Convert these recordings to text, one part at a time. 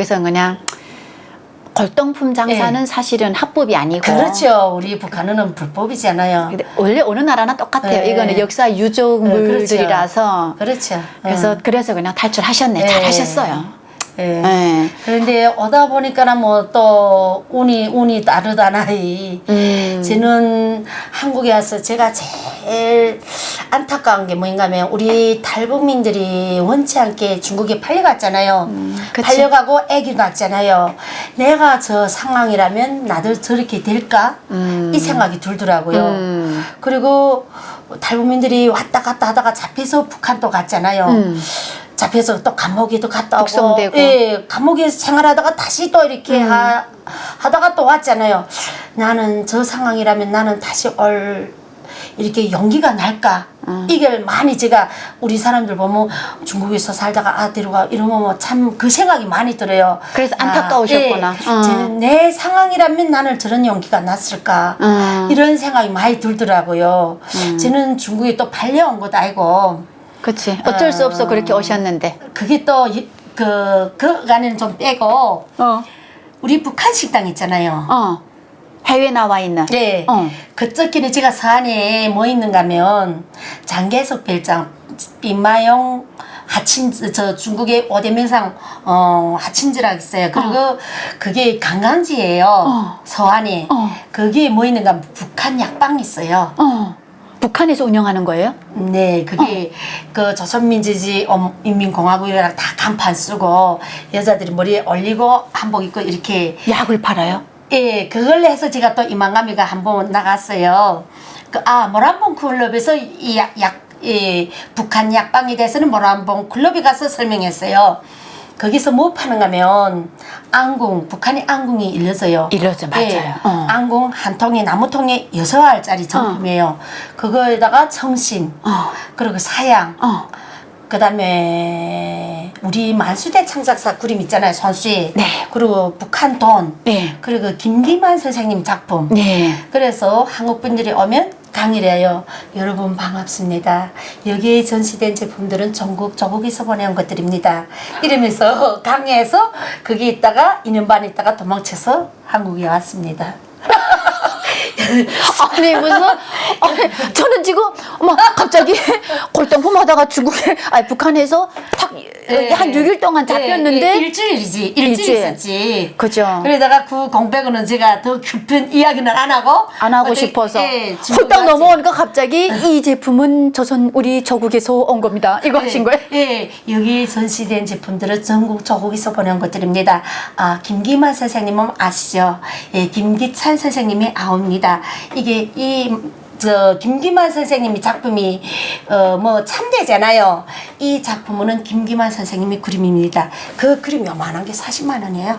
거기서 그냥 골동품 장사는 사실은 합법이 아니고 예. 그렇죠. 우리 북한은 불법이잖아요. 근데 원래 어느 나라나 똑같아요. 네. 이거는 역사 유적물들이라서 그렇죠. 그래서 음. 그래서 그냥 탈출하셨네. 네. 잘하셨어요. 예. 네. 그런데 오다 보니까는 뭐 또 운이 운이 다르다나이. 음. 저는 한국에 와서 제가 제일 안타까운 게 뭐인가 하면 우리 탈북민들이 원치 않게 중국에 팔려갔잖아요. 음. 팔려가고 애기 낳았잖아요. 내가 저 상황이라면 나도 저렇게 될까? 음. 이 생각이 들더라고요. 음. 그리고 탈북민들이 왔다 갔다 하다가 잡혀서 북한도 갔잖아요. 음. 잡혀서 또 감옥에도 갔다 오고. 예, 감옥에서 생활하다가 다시 또 이렇게 음. 하, 하다가 또 왔잖아요. 나는 저 상황이라면 나는 다시 올 이렇게 용기가 날까? 음. 이걸 많이 제가 우리 사람들 보면 중국에서 살다가 아 데려가 이러면 참 그 생각이 많이 들어요. 그래서 안타까우셨구나. 아, 예. 음. 내 상황이라면 나는 저런 용기가 났을까? 음. 이런 생각이 많이 들더라고요. 저는 중국에 또 팔려온 것도 아니고 그치. 어쩔 수 없어 아. 그렇게 오셨는데. 그게 또그그 안에는 좀 빼고 어. 우리 북한 식당 있잖아요. 어. 해외 나와 있는. 네. 어. 그저께는 제가 사안에 뭐 있는가 하면 장계석 별장 빈마용 하친즈 저 중국의 오대명상 어 하친즈라고 있어요. 그리고 그게 관광지예요. 어. 서안에. 어. 그게 뭐 있는가 북한 약방이 있어요. 어. 북한에서 운영하는 거예요? 네, 그게 그 조선민주주의 엄- 인민공화국이랑 다 간판 쓰고 여자들이 머리에 올리고 한복 입고 이렇게 약을 팔아요? 예, 그걸 해서 제가 또 이만감이가 한 번 나갔어요. 그, 아, 모란봉 클럽에서 이 약, 약, 이 북한 약방에 대해서는 모란봉 클럽에 가서 설명했어요. 거기서 뭐 파는가 하면 앙궁, 북한의 앙궁이 일러져요. 일러져, 맞아요. 어. 앙궁 한 통에 나무 통에 여섯 알짜리 정품이에요. 그거에다가 청심, 어. 그리고 사양, 어. 그 다음에 우리 만수대 창작사 그림 있잖아요, 손수희. 네. 그리고 북한 돈. 네. 그리고 김기만 선생님 작품. 네. 그래서 한국 분들이 오면 강의를 해요. 여러분 반갑습니다. 여기에 전시된 제품들은 전국 조국에서 보내온 것들입니다. 이러면서 강의해서 거기 있다가 2년 반 있다가 도망쳐서 한국에 왔습니다. 아니 무슨 아니, 저는 지금 어머 갑자기 골동품 하다가 중국에 아니 북한에서 탁한 6일 동안 잡혔는데 예, 일주일이지. 일주일, 일주일. 있었지. 그죠. 그러다가 그 공백은 제가 더 깊은 이야기는 안 하고 안 하고 어디- 싶어서 예, 왔지. 넘어오니까 갑자기 이 제품은 조선 우리 조국에서 온 겁니다. 이거 하신 거예요? 예, 여기 전시된 제품들은 전국 조국에서 보내온 것들입니다. 아, 김기만 선생님은 아시죠? 예, 김기찬 선생님이 아옵니다. 이게 이 저 김기만 선생님이 작품이 어 뭐 참대잖아요. 이 작품은 김기만 선생님이 그림입니다. 그 그림 요만한 게 40만 원이에요.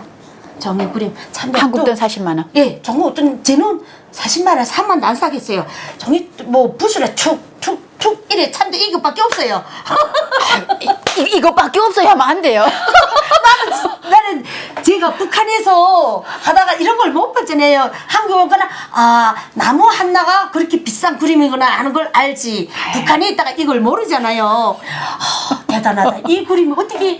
종이 그림 참대 한국 또- 돈 40만 원. 예, 정말 어떤 쟤는 40만 원, 3만 안 사겠어요. 종이 뭐 붓으로 툭 툭툭 이래 참대 이것밖에 없어요. 이, 이것밖에 없어야 하면 안 돼요. 나는 제가 북한에서 하다가 이런 걸 못 봤잖아요. 한국 오거나 아 나무 하나가 그렇게 비싼 그림이구나 하는 걸 알지. 북한에 있다가 이걸 모르잖아요. 아, 대단하다. 이 그림이 어떻게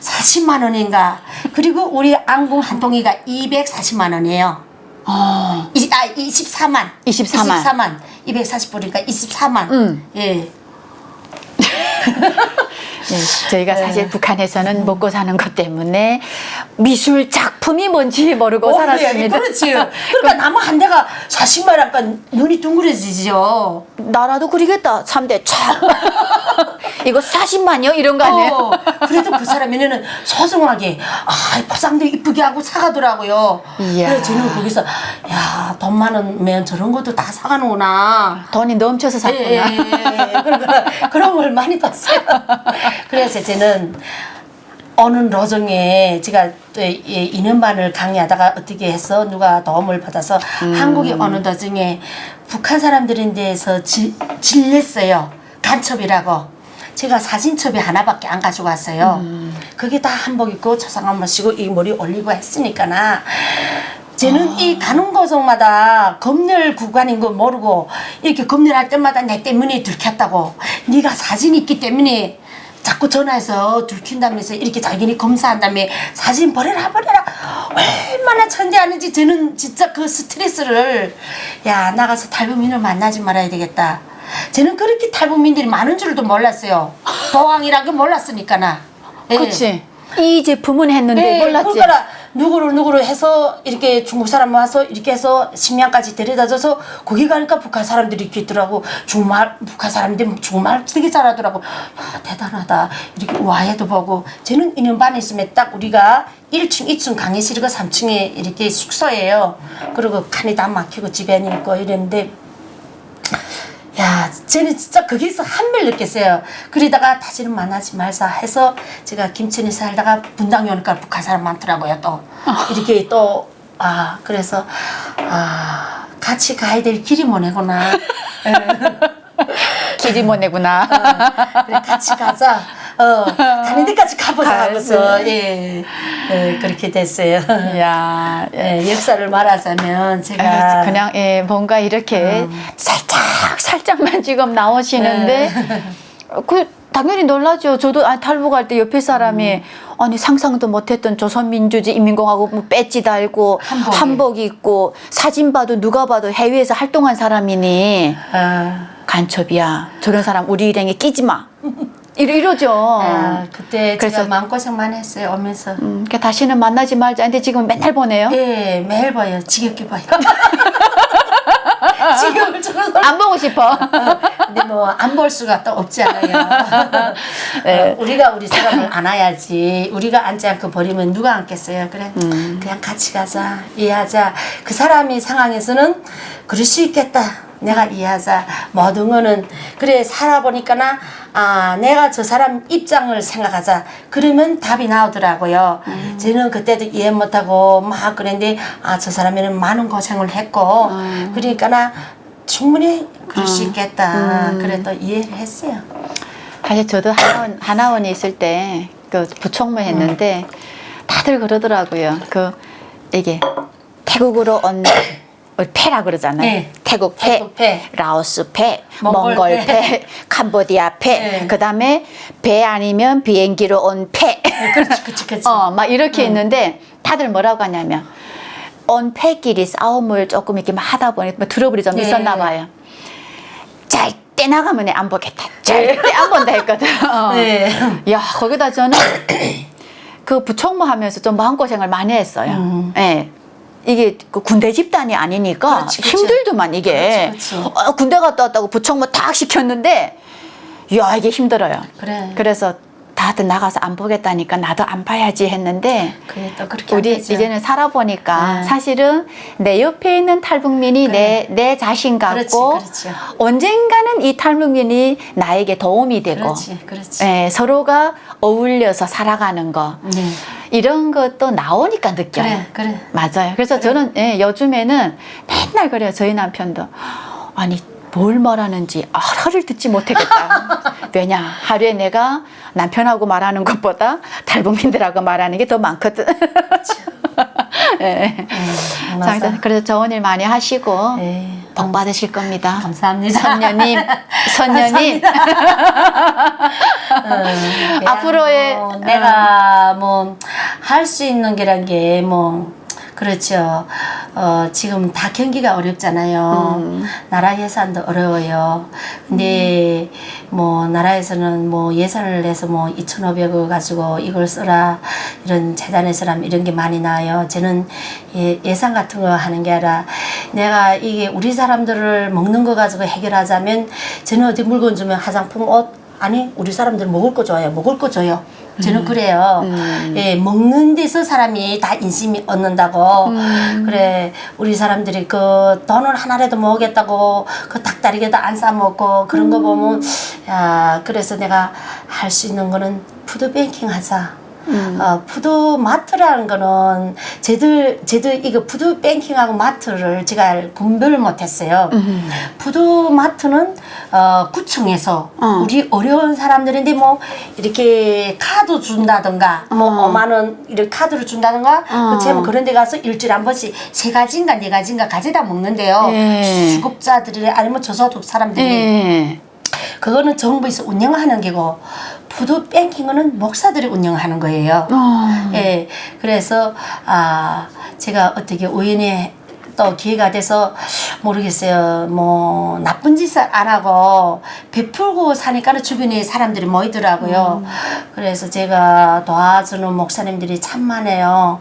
40만 원인가? 그리고 우리 앙궁 한 통이가 240만 원이에요. 어. 이, 아, 24만. 24만. 24만. 240불이니까 24만. 음. 예. 네, 저희가 사실 북한에서는 먹고 사는 것 때문에 미술 작품이 뭔지 모르고 어, 살았습니다. 예, 그렇지. 그러니까 나무 한 대가 40만 원니까 눈이 둥그러지죠. 나라도 그리겠다. 3대 촥. 이거 40만이요? 이런 거 아니에요? 어, 그래도 그 사람이는 소중하게 아 포장도 이쁘게 하고 사가더라고요. 이야. 그래서 저는 거기서 야 돈 많으면 저런 것도 다 사가는구나. 돈이 넘쳐서 예, 예, 샀구나. 예. 그런, 그런 걸 많이 봤어요. 그래서 저는 어느 로정에 제가 또 이- 2년 반을 강의하다가 어떻게 해서 누가 도움을 받아서 한국의 어느 도중에 북한 사람들인 데에서 질, 질렸어요. 간첩이라고. 제가 사진첩이 하나밖에 안 가지고 왔어요. 그게 다 한복 입고 초상 한번 쓰고 이 머리 올리고 했으니까나. 쟤는 이 가는 과정마다 검열 구간인 거 모르고 이렇게 검열할 때마다 내 때문에 들켰다고. 네가 사진이 있기 때문에 자꾸 전화해서 들킨다면서 이렇게 자기네 검사한 다음에 사진 버려라 버려라. 얼마나 천대하는지 저는 진짜 그 스트레스를. 야 나가서 탈북민을 만나지 말아야 되겠다. 저는 그렇게 탈북민들이 많은 줄도 몰랐어요. 도항이란 거 몰랐으니까 나. 예. 그렇지. 이 제품은 했는데 네, 몰랐지. 그러니까 누구를 누구를 해서 이렇게 중국 사람 와서 이렇게 해서 심양까지 데려다줘서 거기 가니까 북한 사람들이 이렇게 있더라고 중말 북한 사람들이 중말 되게 잘하더라고 야, 대단하다 이렇게 와해도 보고 저는 이년 반에 있으면 딱 우리가 1층, 2층 강의실이고 3층에 이렇게 숙소예요 그리고 칸이 다 막히고 집에는 있고 이랬는데 야, 쟤는 진짜 거기서 한밀 느꼈어요. 그러다가 다시는 만나지 말자 해서 제가 김천에 살다가 분당에 오니까 북한 사람 많더라고요. 또 이렇게 또 아, 그래서 아, 같이 가야 될 길이 뭐네구나. 길이 뭐네구나. 그래, 같이 가자. 어, 가는 데까지 가보자 하고서 예, 예, 그렇게 됐어요. 야, 예, 역사를 말하자면 제가 아, 그냥 예, 뭔가 이렇게 음. 살짝 살짝만 지금 나오시는데 네. 그 당연히 놀라죠. 저도 아, 탈북할 때 옆에 사람이 음. 아니 상상도 못했던 조선민주주의 인민공화국 뭐 배지 달고 한복이. 한복 입고 사진 봐도 누가 봐도 해외에서 활동한 사람이니 아, 간첩이야. 저런 사람 우리 일행에 끼지 마. 이러, 이러죠. 아, 그때 그래서- 제가 마음고생 많이 했어요. 오면서. 음, 그러니까 다시는 만나지 말자. 근데 지금 맨날 보내요. 예, 매일 봐요. 지겹게 봐요. 지겨울 정도로. 안 보고 싶어. 근데 뭐 안 볼 수가 또 없지 않아요. 네. 어, 우리가 우리 사람을 안아야지. 우리가 앉지 않고 버리면 누가 안겠어요. 그래, 음. 그냥 같이 가자. 이해하자. 그 사람이 상황에서는 그럴 수 있겠다. 내가 이해하자. 모든 거는 그래 살아보니까나 아 내가 저 사람 입장을 생각하자. 그러면 답이 나오더라고요. 음. 저는 그때도 이해 못하고 막 그랬는데 아 저 사람에는 많은 고생을 했고 음. 그러니까나 충분히 그럴 수 있겠다. 그래 또 이해를 했어요. 사실 저도 하나원, 하나원에 있을 때 그 부총무 했는데 다들 그러더라고요. 그 이게 태국으로 온 패라 그러잖아요. 네. 태국 패, 태국 패. 라오스 패, 몽골 몽골 패. 패, 캄보디아 패. 네. 그 다음에 배 아니면 비행기로 온 패. 그렇지, 그렇지, 그렇지. 어, 막 이렇게 있는데 다들 뭐라고 하냐면 온 패끼리 싸움을 조금 이렇게 막 하다 보니 뭐 트러블이 좀 네. 있었나 봐요. 절대 나가면 안 보겠다. 절대 안 본다 했거든. 어. 네. 야 거기다 저는 그 부총무 하면서 좀 마음고생을 많이 했어요. 음. 예. 이게 그 군대 집단이 아니니까 그렇지, 그렇지. 힘들더만 이게 그렇지, 그렇지. 어, 군대 갔다 왔다고 부총무 딱 시켰는데 야 이게 힘들어요. 그래. 그래서 다들 나가서 안 보겠다니까 나도 안 봐야지 했는데 그래 또 그렇게 우리. 이제는 살아보니까 네. 사실은 내 옆에 있는 탈북민이 내, 내 자신 같고 그렇지, 그렇지. 언젠가는 이 탈북민이 나에게 도움이 되고 그렇지, 그렇지. 예, 서로가 어울려서 살아가는 거 네. 이런 것도 나오니까 느껴요. 그래, 그래. 맞아요. 그래서 저는 예, 요즘에는 맨날 그래요. 저희 남편도 아니 뭘 말하는지 하루를 듣지 못하겠다. 왜냐 하루에 내가 남편하고 말하는 것보다 탈북민들하고 말하는 게 더 많거든. 예. 음, 자, 그래서- 좋은 일 많이 하시고 네. 복 받으실 겁니다. 감사합니다. 선녀님, 선녀님. 음, 앞으로의- 뭐 내가 뭐 할 수 있는 게란 게뭐 그렇죠. 어, 지금 다 경기가 어렵잖아요. 음. 나라 예산도 어려워요. 근데 뭐 나라에서는 뭐 예산을 내서 뭐 2,500억 가지고 이걸 써라 이런 재단에 서 라 이런 게 많이 나와요. 저는 예, 예산 같은 거 하는 게 아니라 내가 이게 우리 사람들을 먹는 거 가지고 해결하자면 저는 어디 물건 주면 화장품 옷 아니 우리 사람들 먹을 거 줘요. 먹을 거 줘요. 저는 그래요. 예, 먹는 데서 사람이 다 인심이 얻는다고. 그래, 우리 사람들이 그 돈을 하나라도 먹겠다고 그 닭다리게도 안 싸먹고 그런 거 보면, 야, 그래서 내가 할 수 있는 거는 푸드뱅킹 하자. 어, 푸드 마트라는 거는 쟤들 쟤들 이거 푸드 뱅킹하고 마트를 제가 구분을 못했어요. 푸드 마트는 어, 구청에서 어. 우리 어려운 사람들인데 뭐 이렇게 카드 준다든가 뭐 5만 원 이렇게 카드를 준다든가 어. 그뭐 그런 데 가서 일주일에 한 번씩 세 가지인가 네 가지인가 가져다 먹는데요. 예. 수급자들이 아니면 저소득 사람들이 예. 그거는 정부에서 운영하는 게고 푸드 뱅킹은 목사들이 운영하는 거예요. 어. 예, 그래서 아 제가 어떻게 우연히 또 기회가 돼서 모르겠어요. 뭐 나쁜 짓을 안 하고 베풀고 사니까는 주변에 사람들이 모이더라고요. 그래서 제가 도와주는 목사님들이 참 많아요.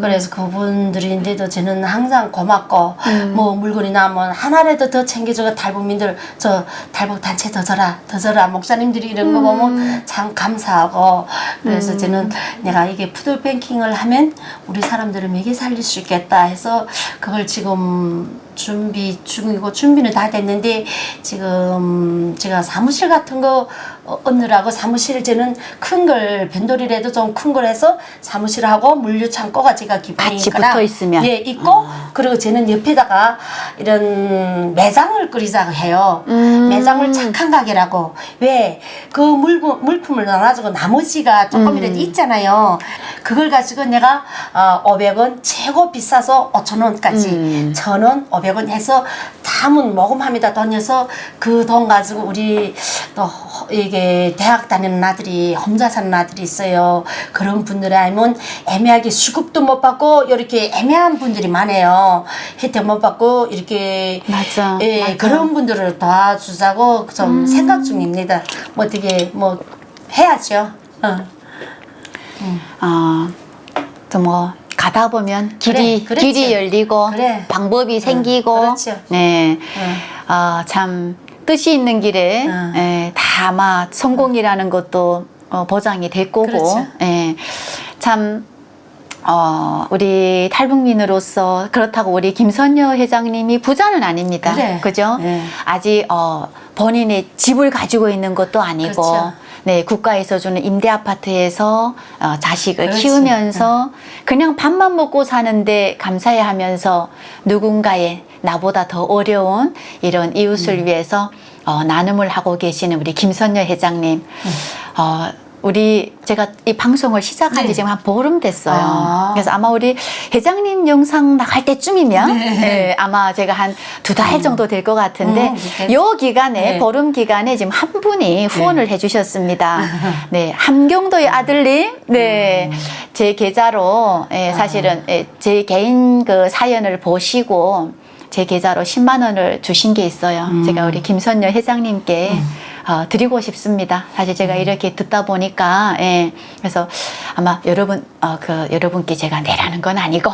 그래서 그분들인데도 저는 항상 고맙고 뭐 물건이 나면 하나라도 더 챙겨주고 달북민들 저 달북 단체 더 줘라 더 줘라 목사님들이 이런 거 보면 참 감사하고 그래서 저는 내가 이게 푸드 뱅킹을 하면 우리 사람들을 먹여 살릴 수 있겠다 해서 그걸 지금 준비 중이고 준비는 다 됐는데 지금 제가 사무실 같은 거 어, 얻느라고 사무실 저는 큰 걸 변돌이라도 좀 큰 걸 해서 사무실하고 물류 창고가 제가 기본이니까 붙어 있으면. 예 있고 그리고 저는 옆에다가 이런 매장을 끓이자 해요. 음. 매장을 착한 가게라고 왜 그 물품 물품을 나눠주고 나머지가 조금이라도 음. 있잖아요. 그걸 가지고 내가 어, 500원 최고 비싸서 5천 원까지 음. 천 원, 500원 해서 담은 모금함에다 던져서 그 돈 가지고 우리 또 이게 대학 다니는 아들이 혼자 사는 아들이 있어요. 그런 분들이 아니면 애매하게 수급도 못 받고 이렇게 애매한 분들이 많아요. 혜택 못 받고 이렇게 맞아, 예, 맞아. 음. 그런 분들을 도와주자고 좀 생각 중입니다. 뭐 어떻게 뭐 해야죠. 어. 어, 또뭐 가다 보면 길이 그래. 길이 열리고 그래. 방법이 생기고 그렇죠. 네. 응. 어, 참 뜻이 있는 길에 응. 예, 다 아마 성공이라는 것도 어, 보장이 될 거고 그렇죠. 예, 참 어, 우리 탈북민으로서 그렇다고 우리 김선녀 회장님이 부자는 아닙니다. 그래. 그죠? 네. 아직 어, 본인의 집을 가지고 있는 것도 아니고 그렇죠. 네, 국가에서 주는 임대 아파트에서 어, 자식을 그렇지. 키우면서 그냥 밥만 먹고 사는데 감사해 하면서 누군가의 나보다 더 어려운 이런 이웃을 음. 위해서 어, 나눔을 하고 계시는 우리 김선녀 회장님. 음. 어, 우리 제가 이 방송을 시작한 지 네. 지금 한 보름 됐어요. 아. 그래서 아마 우리 회장님 영상 나갈 때쯤이면 네, 아마 제가 한 두 달 정도 될 것 같은데 음, 네. 요 기간에 네. 보름 기간에 지금 한 분이 후원을 해주셨습니다. 네, 함경도의 아들님, 네, 음. 제 계좌로 예, 아. 사실은 예, 제 개인 그 사연을 보시고 제 계좌로 10만 원을 주신 게 있어요. 음. 제가 우리 김선녀 회장님께 어, 드리고 싶습니다. 사실 음. 제가 이렇게 듣다 보니까 예, 그래서 아마 여러분 어, 그 여러분께 제가 내라는 건 아니고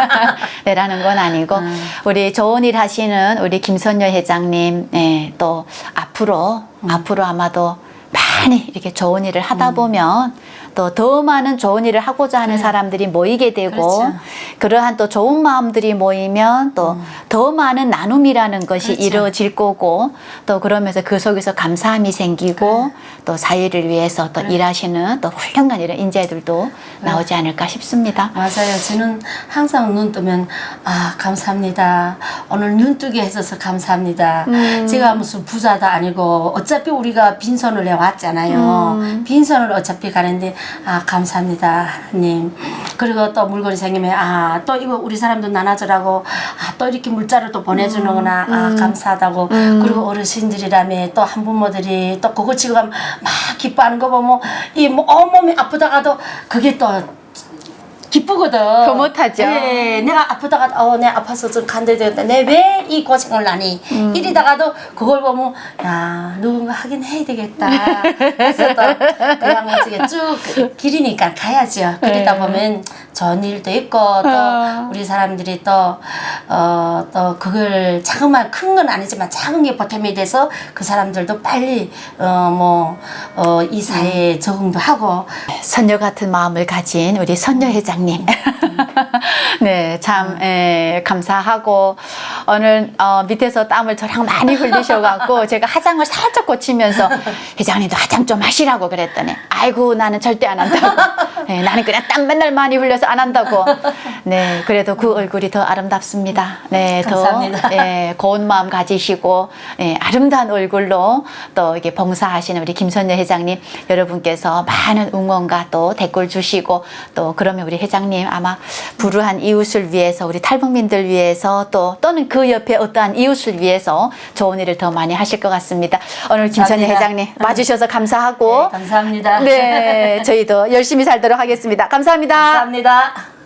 내라는 건 아니고 음. 우리 좋은 일 하시는 우리 김선녀 회장님 예, 또 앞으로 음. 앞으로 아마도 많이 이렇게 좋은 일을 하다 보면 또 더 많은 좋은 일을 하고자 하는 사람들이 모이게 되고 그렇죠. 음. 그러한 또 좋은 마음들이 모이면 또더 많은 나눔이라는 것이 그렇죠. 이루어질 거고 또 그러면서 그 속에서 감사함이 생기고 또 사회를 위해서 또 일하시는 또 훌륭한 이런 인재들도 나오지 않을까 싶습니다. 맞아요. 저는 항상 눈 뜨면 아 감사합니다. 오늘 눈 뜨게 해줘서 감사합니다. 음. 제가 무슨 부자도 아니고 어차피 우리가 빈손을 해왔잖아요. 음. 빈손을 어차피 가는데 아 감사합니다 하나님. 그리고 또 물건이 생기면 아 또 이거 우리 사람도 나눠주라고 아 또 이렇게 물자를 또 보내주는구나 음. 아 감사하다고 그리고 어르신들이라며 또 한 부모들이 또 그거 지금 막 기뻐하는 거 보면 이 뭐 온몸이 아프다가도 그게 또 기쁘거든. 그 못하죠. 네, 내가 아프다가 어, 내 아파서 좀 간대 되었다. 내 왜 이 고생을 하니? 음. 이리다가도 그걸 보면 야 누군가 하긴 해야 되겠다. 그래서 또 그냥 어떻게 쭉 길이니까 가야죠. 그러다 네. 보면 좋은 일도 있고 또 어. 우리 사람들이 또 어, 또 그걸 작은만 큰건 아니지만 작은 게 보탬이 돼서 그 사람들도 빨리 어뭐이 음. 사회에 적응도 하고 선녀 같은 마음을 가진 우리 선녀 회장님. 네, 참, 에, 감사하고, 오늘, 어, 밑에서 땀을 저랑 많이 흘리셔갖고, 제가 화장을 살짝 고치면서, 회장님도 화장 좀 하시라고 그랬더니, 아이고, 나는 절대 안 한다고. 예, 나는 그냥 땀 맨날 많이 흘려서 안 한다고. 네, 그래도 그 얼굴이 더 아름답습니다. 네, 감사합니다. 더, 예, 고운 마음 가지시고, 예, 아름다운 얼굴로 또 이게 봉사하시는 우리 김선녀 회장님 여러분께서 많은 응원과 또 댓글 주시고, 또 그러면 우리 회장 회장님 아마 불우한 이웃을 위해서 우리 탈북민들 위해서 또 또는 그 옆에 어떠한 이웃을 위해서 좋은 일을 더 많이 하실 것 같습니다. 오늘 김선희. 회장님 와주셔서 감사하고 네, 감사합니다. 네, 저희도 열심히 살도록 하겠습니다. 감사합니다. 감사합니다.